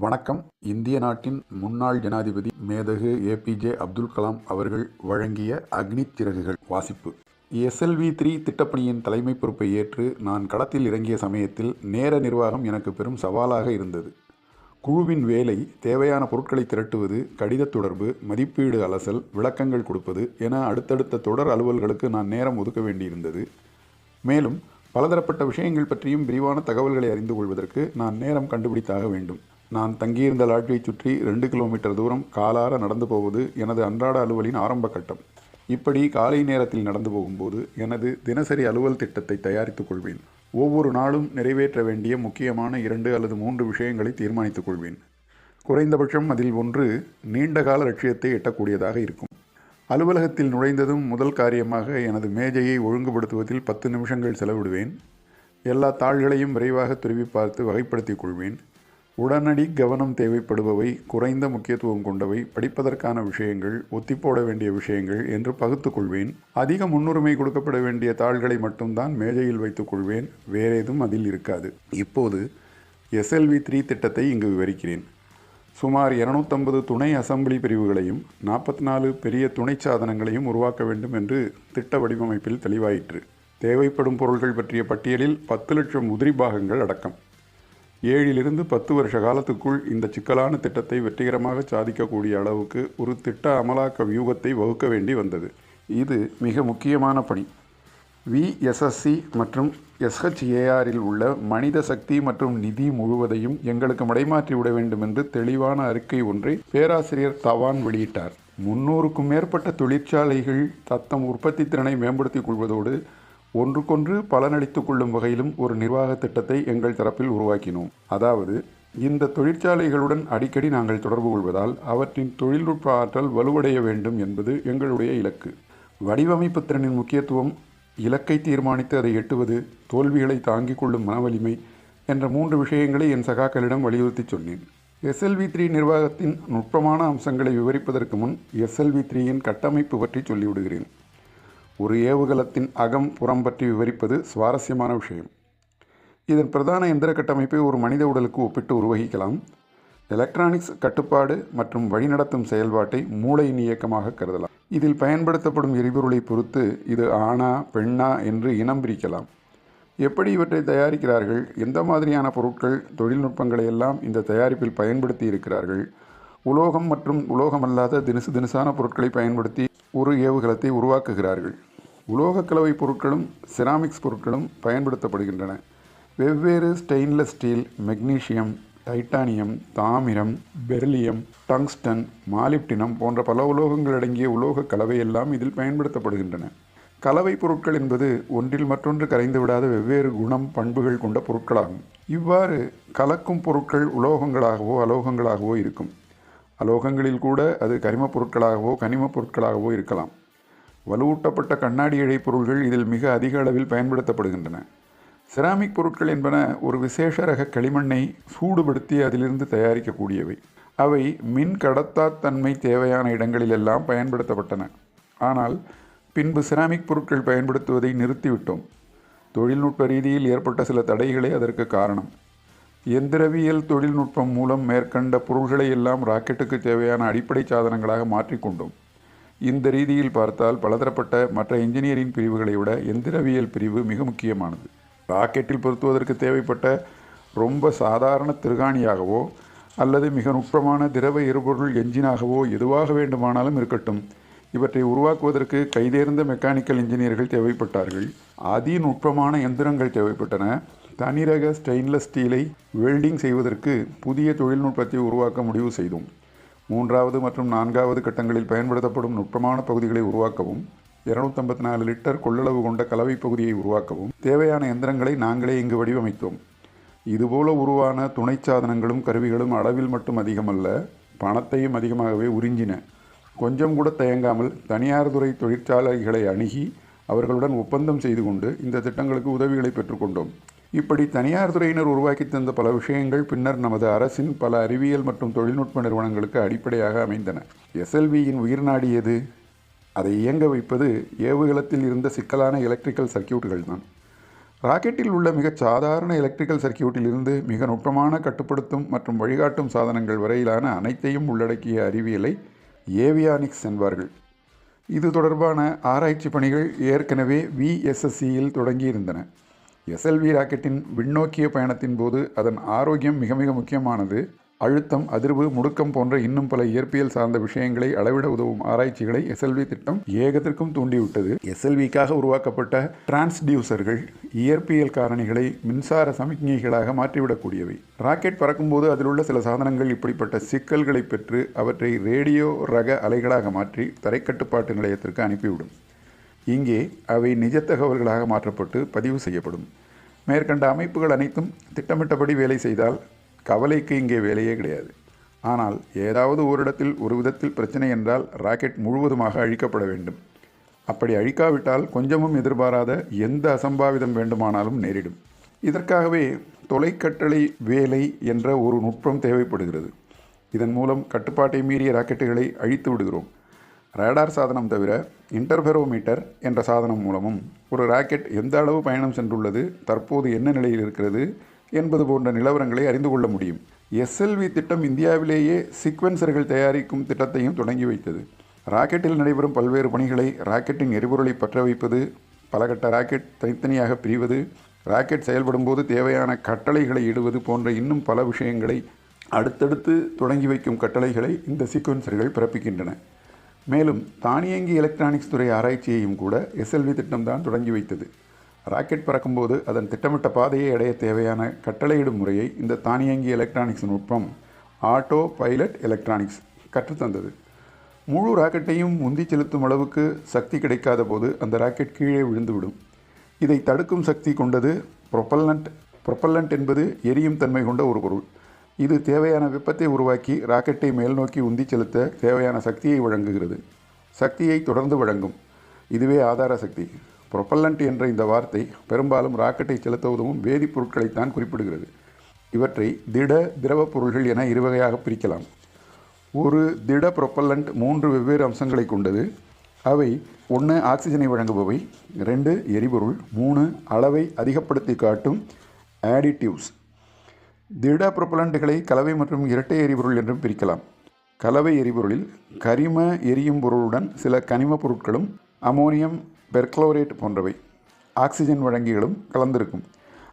வணக்கம். இந்திய நாட்டின் முன்னாள் ஜனாதிபதி மேதகு ஏபிஜே அப்துல் கலாம் அவர்கள் வழங்கிய அக்னி சிறகுகள் வாசிப்பு. எஸ்எல்வி த்ரீ திட்டப்பணியின் தலைமை பொறுப்பை ஏற்று நான் களத்தில் இறங்கிய சமயத்தில் நேர நிர்வாகம் எனக்கு பெரும் சவாலாக இருந்தது. குழுவின் வேலை தேவையான பொருட்களை திரட்டுவது கடித தொடர்பு மதிப்பீடு அலசல் விளக்கங்கள் கொடுப்பது என அடுத்தடுத்த தொடர் அலுவல்களுக்கு நான் நேரம் ஒதுக்க வேண்டியிருந்தது. மேலும் பலதரப்பட்ட விஷயங்கள் பற்றியும் விரிவான தகவல்களை அறிந்து கொள்வதற்கு நான் நேரம் கண்டுபிடித்தாக வேண்டும். நான் தங்கியிருந்த லாட்ஜைச் சுற்றி ரெண்டு கிலோமீட்டர் தூரம் காலார நடந்து போவது எனது அன்றாட அலுவலின் ஆரம்ப கட்டம். இப்படி காலை நேரத்தில் நடந்து போகும்போது எனது தினசரி அலுவல் திட்டத்தை தயாரித்துக் கொள்வேன். ஒவ்வொரு நாளும் நிறைவேற்ற வேண்டிய முக்கியமான இரண்டு அல்லது மூன்று விஷயங்களை தீர்மானித்துக் கொள்வேன். குறைந்தபட்சம் அதில் ஒன்று நீண்டகால லட்சியத்தை எட்டக்கூடியதாக இருக்கும். அலுவலகத்தில் நுழைந்ததும் முதல் காரியமாக எனது மேஜையை ஒழுங்குபடுத்துவதில் பத்து நிமிஷங்கள் செலவிடுவேன். எல்லா தாள்களையும் விரைவாக துருவி பார்த்து வகைப்படுத்திக் கொள்வேன். உடனடி கவனம் தேவைப்படுபவை குறைந்த முக்கியத்துவம் கொண்டவை படிப்பதற்கான விஷயங்கள் ஒத்திப்போட வேண்டிய விஷயங்கள் என்று பகுத்து கொள்வேன். அதிக முன்னுரிமை கொடுக்கப்பட வேண்டிய தாள்களை மட்டும்தான் மேஜையில் வைத்துக் கொள்வேன். வேறேதும் அதில் இருக்காது. இப்போது எஸ்எல்வி த்ரீ திட்டத்தை இங்கு விவரிக்கிறேன். சுமார் இருநூத்தம்பது துணை அசம்பிளி பிரிவுகளையும் நாற்பத்தி நாலு பெரிய துணை சாதனங்களையும் உருவாக்க வேண்டும் என்று திட்ட வடிவமைப்பில் தெளிவாயிற்று. தேவைப்படும் பொருள்கள் பற்றிய பட்டியலில் பத்து லட்சம் உதிரி பாகங்கள் அடக்கம். ஏழிலிருந்து பத்து வருஷ காலத்துக்குள் இந்த சிக்கலான திட்டத்தை வெற்றிகரமாக சாதிக்கக்கூடிய அளவுக்கு ஒரு திட்ட அமலாக்க வியூகத்தை வகுக்க வேண்டி வந்தது. இது மிக முக்கியமான பணி. விஎஸ்எஸ்சி மற்றும் எஸ்ஹெச்ஏஆரில் உள்ள மனித சக்தி மற்றும் நிதி முழுவதையும் எங்களுக்கு மடைமாற்றி விட வேண்டும் என்று தெளிவான அறிக்கை ஒன்றை பேராசிரியர் தவான் வெளியிட்டார். முன்னூறுக்கும் மேற்பட்ட தொழிற்சாலைகள் தத்தம் உற்பத்தி திறனை மேம்படுத்திக் கொள்வதோடு ஒன்றுக்கொன்று பலனளித்து கொள்ளும் வகையிலும் ஒரு நிர்வாக திட்டத்தை எங்கள் தரப்பில் உருவாக்கினோம். அதாவது இந்த தொழிற்சாலைகளுடன் அடிக்கடி நாங்கள் தொடர்பு கொள்வதால் அவற்றின் தொழில்நுட்ப ஆற்றல் வலுவடைய வேண்டும் என்பது எங்களுடைய இலக்கு. வடிவமைப்பு திறனின் முக்கியத்துவம் இலக்கை தீர்மானித்து அதை எட்டுவது தோல்விகளை தாங்கிக் கொள்ளும் மனவலிமை என்ற மூன்று விஷயங்களை என் சகாக்களிடம் வலியுறுத்தி சொன்னேன். எஸ்எல்வி த்ரீ நிர்வாகத்தின் நுட்பமான அம்சங்களை விவரிப்பதற்கு முன் எஸ்எல்வி த்ரீயின் கட்டமைப்பு பற்றி சொல்லிவிடுகிறேன். ஒரு ஏவுகலத்தின் அகம் புறம் பற்றி விவரிப்பது சுவாரஸ்யமான விஷயம். இதன் பிரதான எந்திர கட்டமைப்பை ஒரு மனித உடலுக்கு ஒப்பிட்டு உருவகிக்கலாம். எலக்ட்ரானிக்ஸ் கட்டுப்பாடு மற்றும் வழிநடத்தும் செயல்பாட்டை மூளையின் இயக்கமாக கருதலாம். இதில் பயன்படுத்தப்படும் எரிபொருளை பொறுத்து இது ஆணா பெண்ணா என்று இனம் பிரிக்கலாம். எப்படி இவற்றை தயாரிக்கிறார்கள்? எந்த மாதிரியான பொருட்கள் தொழில்நுட்பங்களை எல்லாம் இந்த தயாரிப்பில் பயன்படுத்தி இருக்கிறார்கள்? உலோகம் மற்றும் உலோகமல்லாத தினுசு தினசான பொருட்களை பயன்படுத்தி ஒரு ஏவுகலத்தை உருவாக்குகிறார்கள். உலோகக் கலவை பொருட்களும் செராமிக்ஸ் பொருட்களும் பயன்படுத்தப்படுகின்றன. வெவ்வேறு ஸ்டெயின்லெஸ் ஸ்டீல் மெக்னீஷியம் டைட்டானியம் தாமிரம் பெர்லியம் டங்ஸ்டன் மாலிப்டினம் போன்ற பல உலோகங்கள் அடங்கிய உலோக கலவையெல்லாம் இதில் பயன்படுத்தப்படுகின்றன. கலவை பொருட்கள் என்பது ஒன்றில் மற்றொன்று கரைந்து விடாத வெவ்வேறு குணம் பண்புகள் கொண்ட பொருட்களாகும். இவ்வாறு கலக்கும் பொருட்கள் உலோகங்களாகவோ அலோகங்களாகவோ இருக்கும். அலோகங்களில் கூட அது கரிமப் பொருட்களாகவோ கனிமப் பொருட்களாகவோ இருக்கலாம். வலுவூட்டப்பட்ட கண்ணாடி இழை பொருள்கள் இதில் மிக அதிக அளவில் பயன்படுத்தப்படுகின்றன. செராமிக் பொருட்கள் என்பன ஒரு விசேஷ ரக களிமண்ணை சூடுபடுத்தி அதிலிருந்து தயாரிக்கக்கூடியவை. அவை மின் கடத்தாத்தன்மை தேவையான இடங்களிலெல்லாம் பயன்படுத்தப்பட்டன. ஆனால் பின்பு செராமிக் பொருட்கள் பயன்படுத்துவதை நிறுத்திவிட்டோம். தொழில்நுட்ப ரீதியில் ஏற்பட்ட சில தடைகளே அதற்கு காரணம். எந்திரவியல் தொழில்நுட்பம் மூலம் மேற்கண்ட பொருள்களை எல்லாம் ராக்கெட்டுக்கு தேவையான அடிப்படை சாதனங்களாக மாற்றிக்கொண்டோம் இந்த ரீதியில் பார்த்தால் பலதரப்பட்ட மற்ற இன்ஜினியரிங் பிரிவுகளை விட எந்திரவியல் பிரிவு மிக முக்கியமானது. ராக்கெட்டில் பொருத்துவதற்கு தேவைப்பட்ட ரொம்ப சாதாரண திருகாணியாகவோ அல்லது மிக நுட்பமான திரவ எரிபொருள் என்ஜினாகவோ எதுவாக வேண்டுமானாலும் இருக்கட்டும். இவற்றை உருவாக்குவதற்கு கைதேர்ந்த மெக்கானிக்கல் இன்ஜினியர்கள் தேவைப்பட்டார்கள். அதிநுட்பமான எந்திரங்கள் தேவைப்பட்டன. தனிரக ஸ்டெயின்லெஸ் ஸ்டீலை வெல்டிங் செய்வதற்கு புதிய தொழில்நுட்பத்தை உருவாக்க முடிவு செய்தோம். மூன்றாவது மற்றும் நான்காவது கட்டங்களில் பயன்படுத்தப்படும் நுட்பமான பகுதிகளை உருவாக்கவும் இருநூத்தம்பத்தி நாலு லிட்டர் கொள்ளளவு கொண்ட கலவை பகுதியை உருவாக்கவும் தேவையான எந்திரங்களை நாங்களே இங்கு வடிவமைத்தோம். இதுபோல உருவான துணை சாதனங்களும் கருவிகளும் அளவில் மட்டும் அதிகமல்ல பணத்தையும் அதிகமாகவே உறிஞ்சின. கொஞ்சம் கூட தயங்காமல் தனியார் துறை தொழிற்சாலைகளை அணுகி அவர்களுடன் ஒப்பந்தம் செய்து கொண்டு இந்த திட்டங்களுக்கு உதவிகளை பெற்றுக்கொண்டோம் இப்படி தனியார் துறையினர் உருவாக்கி தந்த பல விஷயங்கள் பின்னர் நமது அரசின் பல அறிவியல் மற்றும் தொழில்நுட்ப நிறுவனங்களுக்கு அடிப்படையாக அமைந்தன. எஸ்எல்வியின் உயிர் நாடி எது? அதை இயங்க வைப்பது ஏவுகலத்தில் இருந்த சிக்கலான எலக்ட்ரிக்கல் சர்க்கியூட்டுகள் தான். ராக்கெட்டில் உள்ள மிகச் சாதாரண எலக்ட்ரிக்கல் சர்க்கியூட்டில் இருந்து மிக நுட்பமான கட்டுப்படுத்தும் மற்றும் வழிகாட்டும் சாதனங்கள் வரையிலான அனைத்தையும் உள்ளடக்கிய அறிவியலை ஏவியானிக்ஸ் என்பார்கள். இது தொடர்பான ஆராய்ச்சி பணிகள் ஏற்கனவே விஎஸ்எஸ்சியில் தொடங்கியிருந்தன. எஸ்எல்வி ராக்கெட்டின் விண்ணோக்கிய பயணத்தின் போது அதன் ஆரோக்கியம் மிக மிக முக்கியமானது. அழுத்தம் அதிர்வு முடுக்கம் போன்ற இன்னும் பல இயற்பியல் சார்ந்த விஷயங்களை அளவிட உதவும் ஆராய்ச்சிகளை எஸ்எல்வி திட்டம் ஏகத்திற்கும் தூண்டிவிட்டது. எஸ்எல்விக்காக உருவாக்கப்பட்ட டிரான்ஸ்டியூசர்கள் இயற்பியல் காரணிகளை மின்சார சமிக்ஞைகளாக மாற்றிவிடக்கூடியவை. ராக்கெட் பறக்கும்போது அதில் உள்ள சில சாதனங்கள் இப்படிப்பட்ட சிக்கல்களை பெற்று அவற்றை ரேடியோ ரக அலைகளாக மாற்றி தரைக்கட்டுப்பாட்டு நிலையத்திற்கு அனுப்பிவிடும். இங்கே அவை நிஜ தகவல்களாக மாற்றப்பட்டு பதிவு செய்யப்படும். மேற்கண்ட அமைப்புகள் அனைத்தும் திட்டமிட்டபடி வேலை செய்தால் கவலைக்கு இங்கே வேலையே கிடையாது. ஆனால் ஏதாவது ஓரிடத்தில் ஒரு விதத்தில் பிரச்சனை என்றால் ராக்கெட் முழுவதுமாக அழிக்கப்பட வேண்டும். அப்படி அழிக்காவிட்டால் கொஞ்சமும் எதிர்பாராத எந்த அசம்பாவிதம் வேண்டுமானாலும் நேரிடும். இதற்காகவே தொலைக்கட்டளை வேலை என்ற ஒரு நுட்பம் தேவைப்படுகிறது. இதன் மூலம் கட்டுப்பாட்டை மீறிய ராக்கெட்டுகளை அழித்து விடுகிறோம். ரேடார் சாதனம் தவிர இன்டர்ஃபெரோமீட்டர் என்ற சாதனம் மூலமும் ஒரு ராக்கெட் எந்த அளவு பயணம் சென்றுள்ளது தற்போது என்ன நிலையில் இருக்கிறது என்பது போன்ற நிலவரங்களை அறிந்து கொள்ள முடியும். எஸ்எல்வி திட்டம் இந்தியாவிலேயே சீக்வென்சர்கள் தயாரிக்கும் திட்டத்தையும் தொடங்கி வைத்தது. ராக்கெட்டில் நடைபெறும் பல்வேறு பணிகளை ராக்கெட்டின் எரிபொருளை பற்ற வைப்பது பலகட்ட ராக்கெட் தனித்தனியாக பிரிவது ராக்கெட் செயல்படும் போது தேவையான கட்டளைகளை இடுவது போன்ற இன்னும் பல விஷயங்களை அடுத்தடுத்து தொடங்கி வைக்கும் கட்டளைகளை இந்த சீக்வென்சர்கள் பிறப்பிக்கின்றன. மேலும் தானியங்கி எலக்ட்ரானிக்ஸ் துறை ஆராய்ச்சியையும் கூட எஸ்எல்வி திட்டம்தான் தொடங்கி வைத்தது. ராக்கெட் பறக்கும்போது அதன் திட்டமிட்ட பாதையை அடைய தேவையான கட்டளையிடும் முறையை இந்த தானியங்கி எலக்ட்ரானிக்ஸ் நுட்பம் ஆட்டோ பைலட் எலக்ட்ரானிக்ஸ் கற்றுத்தந்தது முழு ராக்கெட்டையும் முந்தி செலுத்தும் அளவுக்கு சக்தி கிடைக்காத போது அந்த ராக்கெட் கீழே விழுந்துவிடும். இதை தடுக்கும் சக்தி கொண்டது ப்ரொப்பல்லண்ட் ப்ரொப்பல்லண்ட் என்பது எரியும் தன்மை கொண்ட ஒரு பொருள். இது தேவையான வெப்பத்தை உருவாக்கி ராக்கெட்டை மேல் நோக்கி உந்தி செலுத்த தேவையான சக்தியை வழங்குகிறது. சக்தியை தொடர்ந்து வழங்கும். இதுவே ஆதார சக்தி. ப்ரொப்பல்லண்ட் என்ற இந்த வார்த்தை பெரும்பாலும் ராக்கெட்டை செலுத்த உதவும் வேதிப்பொருட்களைத்தான் குறிப்பிடுகிறது. இவற்றை திட திரவப் பொருள்கள் என இருவகையாக பிரிக்கலாம். ஒரு திட ப்ரொப்பல்லண்ட் மூன்று வெவ்வேறு அம்சங்களை கொண்டது. அவை ஒன்று ஆக்சிஜனை வழங்குபவை ரெண்டு எரிபொருள் மூணு அளவை அதிகப்படுத்தி காட்டும் ஆடிட்டிவ்ஸ் திட ப்ரொப்பலண்ட்டுகளை கலவை மற்றும் இரட்டை எரிபொருள் என்றும் பிரிக்கலாம். கலவை எரிபொருளில் கரிம எரியும் பொருளுடன் சில கனிம பொருட்களும் அமோனியம் பெர்க்ளோரேட் போன்றவை ஆக்சிஜன் வழங்கிகளும் கலந்திருக்கும்.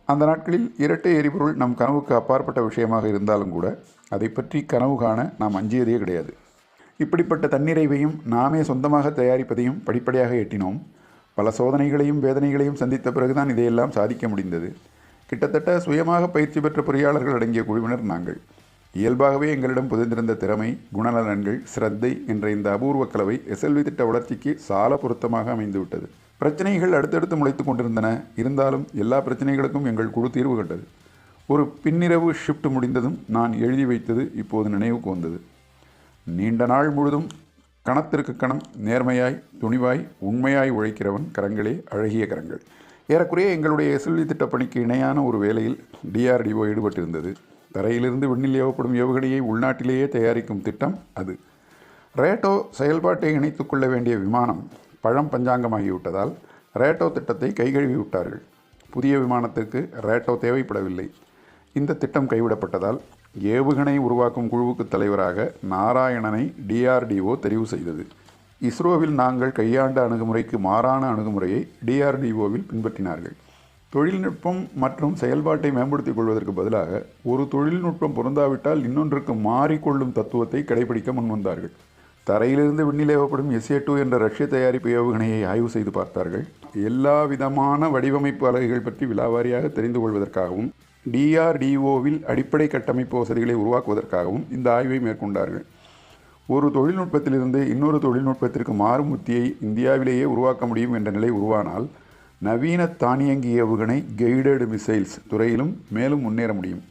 அந்த நாட்களில் இரட்டை எரிபொருள் நம் கனவுக்கு அப்பாற்பட்ட விஷயமாக இருந்தாலும் கூட அதை பற்றி கனவு காண நாம் அஞ்சியதே கிடையாது. இப்படிப்பட்ட தன்னிறைவையும் நாமே சொந்தமாக தயாரிப்பதையும் படிப்படியாக எட்டினோம். பல சோதனைகளையும் வேதனைகளையும் சந்தித்த பிறகுதான் இதையெல்லாம் சாதிக்க முடிந்தது. கிட்டத்தட்ட சுயமாக பயிற்சி பெற்ற பொறியாளர்கள் அடங்கிய குழுவினர் நாங்கள். இயல்பாகவே எங்களிடம் புதைந்திருந்த திறமை குணநலன்கள் சிரத்தை என்ற இந்த அபூர்வ கலவை எஸ்எல்வி திட்ட வளர்ச்சிக்கு சால பொருத்தமாக அமைந்துவிட்டது. பிரச்சனைகள் அடுத்தடுத்து முளைத்து கொண்டிருந்தன. இருந்தாலும் எல்லா பிரச்சனைகளுக்கும் எங்கள் குழு தீர்வு கண்டது. ஒரு பின்னிரவு ஷிஃப்ட் முடிந்ததும் நான் எழுதி வைத்தது இப்போது நினைவுக்கு வந்தது நீண்ட நாள் முழுதும் கணத்திற்கு கணம் நேர்மையாய் துணிவாய் உண்மையாய் உழைக்கிறவன் கரங்களே அழகிய கரங்கள். ஏறக்குறைய எங்களுடைய எஸ்எல்வி திட்டப்பணிக்கு இணையான ஒரு வேலையில் டிஆர்டிஓ ஈடுபட்டிருந்தது. தரையிலிருந்து விண்ணில் ஏவப்படும் ஏவுகணையை உள்நாட்டிலேயே தயாரிக்கும் திட்டம் அது. ரேட்டோ செயல்பாட்டை இணைத்துக்கொள்ள வேண்டிய விமானம் பழம் பஞ்சாங்கமாகிவிட்டதால் ரேட்டோ திட்டத்தை கைகழுவி விட்டார்கள். புதிய விமானத்திற்கு ரேட்டோ தேவைப்படவில்லை. இந்த திட்டம் கைவிடப்பட்டதால் ஏவுகணை உருவாக்கும் குழுவுக்கு தலைவராக நாராயணனை டிஆர்டிஓ தெரிவு செய்தது. இஸ்ரோவில் நாங்கள் கையாண்ட அணுகுமுறைக்கு மாறான அணுகுமுறையை டிஆர்டிஓவில் பின்பற்றினார்கள். தொழில்நுட்பம் மற்றும் செயல்பாட்டை மேம்படுத்திக் கொள்வதற்கு பதிலாக ஒரு தொழில்நுட்பம் பொருந்தாவிட்டால் இன்னொன்றுக்கு மாறிக்கொள்ளும் தத்துவத்தை கடைபிடிக்க முன்வந்தார்கள் தரையிலிருந்து விண்ணில் ஏவப்படும் எஸ்ஏ டூ என்ற ரஷ்ய தயாரிப்பு ஏவுகணையை ஆய்வு செய்து பார்த்தார்கள். எல்லா விதமான வடிவமைப்பு அலகுகள் பற்றி விலாவாரியாக தெரிந்து கொள்வதற்காகவும் டிஆர்டிஓவில் அடிப்படை கட்டமைப்பு வசதிகளை உருவாக்குவதற்காகவும் இந்த ஆய்வை மேற்கொண்டார்கள். ஒரு தொழில்நுட்பத்திலிருந்து இன்னொரு தொழில்நுட்பத்திற்கு மாறும் உத்தியை இந்தியாவிலேயே உருவாக்க முடியும் என்ற நிலை உருவானால் நவீன தானியங்கி ஏவுகணை கைடடு மிசைல்ஸ் துறையிலும் மேலும் முன்னேற முடியும்.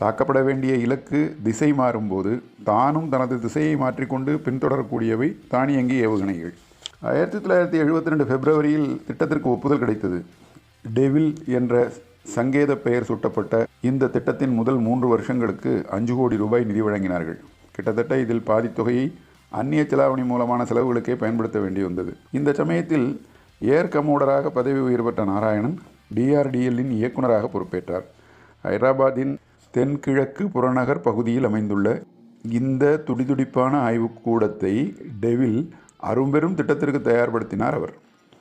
தாக்கப்பட வேண்டிய இலக்கு திசை மாறும்போது தானும் தனது திசையை மாற்றிக்கொண்டு பின்தொடரக்கூடியவை தானியங்கி ஏவுகணைகள். ஆயிரத்தி தொள்ளாயிரத்தி எழுபத்தி ரெண்டு பிப்ரவரியில் திட்டத்திற்கு ஒப்புதல் கிடைத்தது. டெவில் என்ற சங்கேத பெயர் சூட்டப்பட்ட இந்த திட்டத்தின் முதல் மூன்று வருஷங்களுக்கு அஞ்சு கோடி ரூபாய் நிதி வழங்கினார்கள். கிட்டத்தட்ட இதில் பாதித் தொகையை அந்நிய செலாவணி மூலமான செலவுகளுக்கே பயன்படுத்த வேண்டி வந்தது. இந்த சமயத்தில் ஏர் கமோடராக பதவி உயர் பெற்ற நாராயணன் டிஆர்டிஎல்லின் இயக்குநராக பொறுப்பேற்றார். ஹைதராபாத்தின் தென்கிழக்கு புறநகர் பகுதியில் அமைந்துள்ள இந்த துடிதுடிப்பான ஆய்வுக்கூடத்தை டெவில் அரும்பெரும் திட்டத்திற்கு தயார்படுத்தினார் அவர்.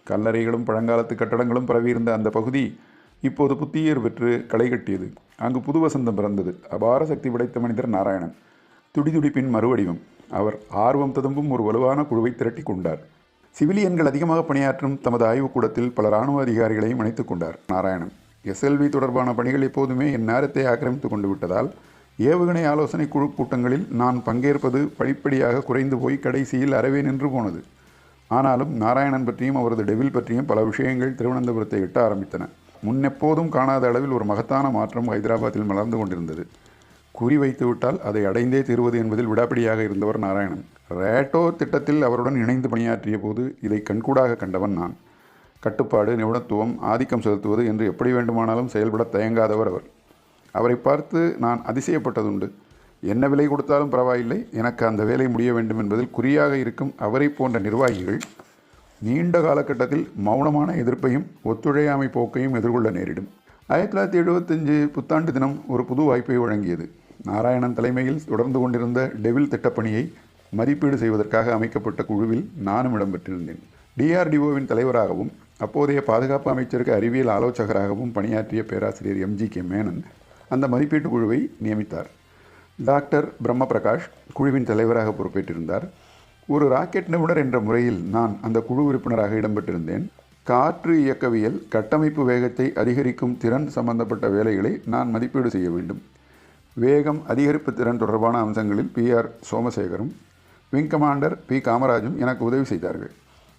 கல்லறைகளும் பழங்காலத்து கட்டடங்களும் பரவியிருந்த அந்த பகுதி இப்போது புத்துயிர் பெற்று களை கட்டியது. அங்கு புது வசந்தம் பிறந்தது. அபார சக்தி படைத்த மனிதர் நாராயணன். துடிதுடிப்பின் மறுவடிவம். அவர் ஆர்வம் ததும்பும் ஒரு வலுவான குழுவை திரட்டி கொண்டார். சிவிலியன்கள் அதிகமாக பணியாற்றும் தமது ஆய்வுக்கூடத்தில் பல இராணுவ அதிகாரிகளையும் இணைத்துக் கொண்டார். நாராயணன் எஸ்எல்வி தொடர்பான பணிகள் எப்போதுமே என் நேரத்தை ஆக்கிரமித்து கொண்டு விட்டதால் ஏவுகணை ஆலோசனை குழு கூட்டங்களில் நான் பங்கேற்பது படிப்படியாக குறைந்து போய் கடைசியில் அறவே நின்று போனது. ஆனாலும் நாராயணன் பற்றியும் அவரது டெவில் பற்றியும் பல விஷயங்கள் திருவனந்தபுரத்தை எட்ட ஆரம்பித்தன. முன்னெப்போதும் காணாத அளவில் ஒரு மகத்தான மாற்றம் ஹைதராபாத்தில் மலர்ந்து கொண்டிருந்தது. குறிவைத்து விட்டால் அதை அடைந்தே தீர்வது என்பதில் விடாப்பிடியாக இருந்தவர் நாராயணன். ரேட்டோ திட்டத்தில் அவருடன் இணைந்து பணியாற்றிய போது இதை கண்கூடாக கண்டவன் நான். கட்டுப்பாடு நிபுணத்துவம் ஆதிக்கம் செலுத்துவது என்று எப்படி வேண்டுமானாலும் செயல்பட தயங்காதவர் அவர். அவரை பார்த்து நான் அதிசயப்பட்டதுண்டு. என்ன விலை கொடுத்தாலும் பரவாயில்லை. எனக்கு அந்த வேலை முடிய வேண்டும் என்பதில் குறியாக இருக்கும் அவரை போன்ற நிர்வாகிகள் நீண்ட காலகட்டத்தில் மௌனமான எதிர்ப்பையும் ஒத்துழையாமை போக்கையும் எதிர்கொள்ள நேரிடும். ஆயிரத்தி தொள்ளாயிரத்தி எழுபத்தஞ்சு புத்தாண்டு தினம் ஒரு புது வாய்ப்பை வழங்கியது. நாராயணன் தலைமையில் தொடர்ந்து கொண்டிருந்த டெவில் திட்டப்பணியை மதிப்பீடு செய்வதற்காக அமைக்கப்பட்ட குழுவில் நானும் இடம்பெற்றிருந்தேன். டிஆர்டிஓவின் தலைவராகவும் அப்போதைய பாதுகாப்பு அமைச்சருக்கு அறிவியல் ஆலோசகராகவும் பணியாற்றிய பேராசிரியர் எம்ஜி கே. மேனன் அந்த மதிப்பீட்டு குழுவை நியமித்தார். டாக்டர் பிரம்ம பிரகாஷ் குழுவின் தலைவராக பொறுப்பேற்றிருந்தார். ஒரு ராக்கெட் நிபுணர் என்ற முறையில் நான் அந்த குழு உறுப்பினராக இடம்பெற்றிருந்தேன். காற்று இயக்கவியல் கட்டமைப்பு வேகத்தை அதிகரிக்கும் திறன் சம்பந்தப்பட்ட வேலைகளை நான் மதிப்பீடு செய்ய வேண்டும். வேகம் அதிகரிப்பு திறன் தொடர்பான அம்சங்களில் பி ஆர் சோமசேகரும் விங் கமாண்டர் பி காமராஜும் எனக்கு உதவி செய்தார்கள்.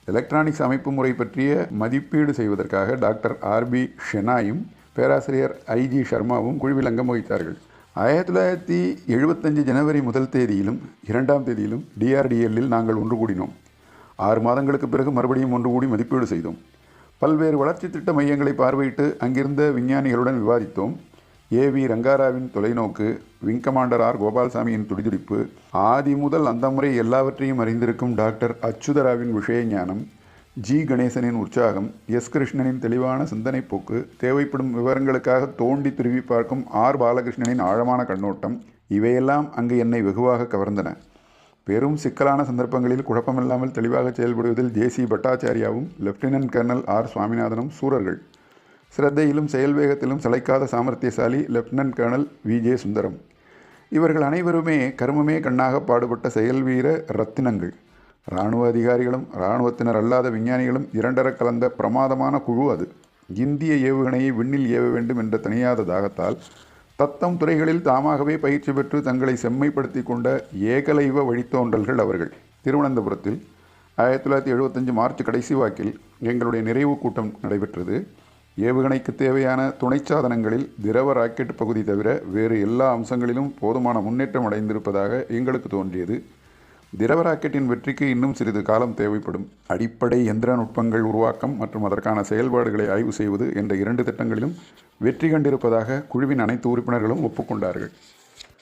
எலக்ட்ரானிக்ஸ் அமைப்பு முறை பற்றிய மதிப்பீடு செய்வதற்காக டாக்டர் ஆர்பி ஷெனாயும் பேராசிரியர் ஐஜி சர்மாவும் குழுவில் அங்கம் வகித்தார்கள். ஆயிரத்தி தொள்ளாயிரத்தி எழுபத்தஞ்சு ஜனவரி முதல் தேதியிலும் இரண்டாம் தேதியிலும் டிஆர்டிஎல்லில் நாங்கள் ஒன்று கூடினோம். ஆறு மாதங்களுக்கு பிறகு மறுபடியும் ஒன்று கூடி மதிப்பீடு செய்தோம். பல்வேறு வளர்ச்சி திட்ட மையங்களை பார்வையிட்டு அங்கிருந்த விஞ்ஞானிகளுடன் விவாதித்தோம். ஏ வி ரங்காராவின் தொலைநோக்கு விங் கமாண்டர் ஆர். கோபால்சாமியின் துடிதுடிப்பு ஆதி முதல் அந்த முறை எல்லாவற்றையும் அறிந்திருக்கும் டாக்டர் அச்சுதராவின் விஷய ஞானம் ஜி கணேசனின் உற்சாகம் எஸ் கிருஷ்ணனின் தெளிவான சிந்தனை போக்கு தேவைப்படும் விவரங்களுக்காக தோண்டி திரும்பி பார்க்கும் ஆர். பாலகிருஷ்ணனின் ஆழமான கண்ணோட்டம் இவையெல்லாம் அங்கு என்னை வெகுவாக கவர்ந்தன. பெரும் சிக்கலான சந்தர்ப்பங்களில் குழப்பமில்லாமல் தெளிவாக செயல்படுவதில் ஜேசி பட்டாச்சாரியாவும் லெப்டினன்ட் கர்னல் ஆர். சுவாமிநாதனும் சூரர்கள். சிரத்தையிலும் செயல்வேகத்திலும் சளைக்காத சாமர்த்தியசாலி lieutenant colonel V J Sundaram. இவர்கள் அனைவருமே கர்மமே கண்ணாக பாடுபட்ட செயல்வீர ரத்தினங்கள். இராணுவ அதிகாரிகளும் இராணுவத்தினர் அல்லாத விஞ்ஞானிகளும் இரண்டர கலந்த பிரமாதமான குழு அது. இந்திய ஏவுகணையை விண்ணில் ஏவ வேண்டும் என்ற தனியாத தாகத்தால் தத்தம் துறைகளில் தாமாகவே பயிற்சி பெற்று தங்களை செம்மைப்படுத்தி கொண்ட ஏகலைவ வழித்தோன்றல்கள் அவர்கள். திருவனந்தபுரத்தில் ஆயிரத்தி தொள்ளாயிரத்தி எழுபத்தஞ்சு மார்ச் கடைசி வாக்கில் எங்களுடைய நிறைவு கூட்டம் நடைபெற்றது. ஏவுகணைக்கு தேவையான துணை சாதனங்களில் திரவ ராக்கெட் பகுதி தவிர வேறு எல்லா அம்சங்களிலும் போதுமான முன்னேற்றம் அடைந்திருப்பதாக எங்களுக்கு தோன்றியது. திரவ ராக்கெட்டின் வெற்றிக்கு இன்னும் சிறிது காலம் தேவைப்படும். அடிப்படை எந்திர நுட்பங்கள் உருவாக்கம் மற்றும் அதற்கான செயல்பாடுகளை ஆய்வு செய்வது என்ற இரண்டு திட்டங்களிலும் வெற்றி கண்டிருப்பதாக குழுவின் அனைத்து உறுப்பினர்களும் ஒப்புக்கொண்டார்கள்.